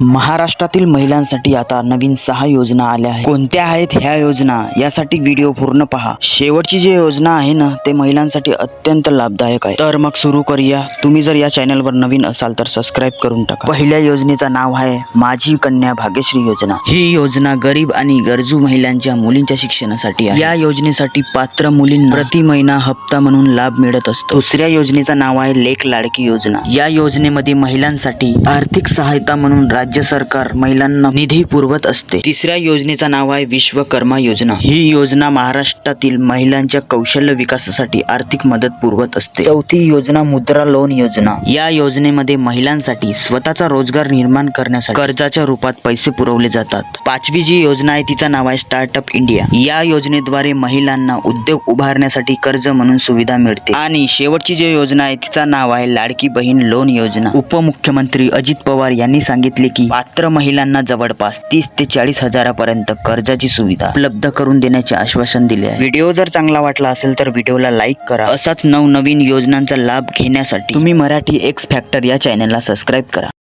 महाराष्ट्रातील महिलांसाठी आता नवीन सहा योजना आल्या आहेत. कोणत्या आहेत ह्या योजना? यासाठी व्हिडिओ पूर्ण पहा. शेवटची जी योजना आहे ना ते महिलांसाठी अत्यंत लाभदायक आहे. तर मग सुरू करूया. तुम्ही जर या चॅनलवर नवीन असाल तर सबस्क्राईब करून टाका. पहिल्या योजनेचं नाव आहे माझी कन्या भाग्यश्री योजना. ही योजना गरीब आणि गरजू महिलांच्या मुलींच्या शिक्षणासाठी आहे. या योजनेसाठी पात्र मुलींना प्रति महिना हप्ता म्हणून लाभ मिळत असतो. दुसऱ्या योजनेचं नाव आहे लेख लाडकी योजना. या योजनेमध्ये महिलांसाठी आर्थिक सहायता म्हणून राज्य राज्य सरकार महिलांना निधी पुरवत असते. तिसऱ्या योजनेचं नाव आहे विश्वकर्मा योजना. ही योजना महाराष्ट्रातील महिलांच्या कौशल्य विकासासाठी आर्थिक मदत पुरवत असते. चौथी योजना मुद्रा लोन योजना. या योजनेमध्ये महिलांसाठी स्वतःचा रोजगार निर्माण करण्यासाठी कर्जाच्या रूपात पैसे पुरवले जातात. पाचवी जी योजना आहे तिचं नाव आहे स्टार्टअप इंडिया या योजनेद्वारे महिलांना उद्योग उभारण्यासाठी कर्ज म्हणून सुविधा मिळते. आणि शेवटची जी योजना आहे तिचं नाव आहे लाडकी बहीण लोन योजना. उपमुख्यमंत्री अजित पवार यांनी सांगितले यापैकी पात्र महिलांना जवळपास तीस ते चाळीस हजारापर्यंत कर्जाची सुविधा उपलब्ध करून देण्याचे आश्वासन दिले आहे. व्हिडिओ जर चांगला वाटला असेल तर व्हिडिओला लाईक करा. असाच नवनवीन योजनांचा लाभ घेण्यासाठी तुम्ही मराठी एक्स फॅक्टर या चॅनलला सबस्क्राईब करा.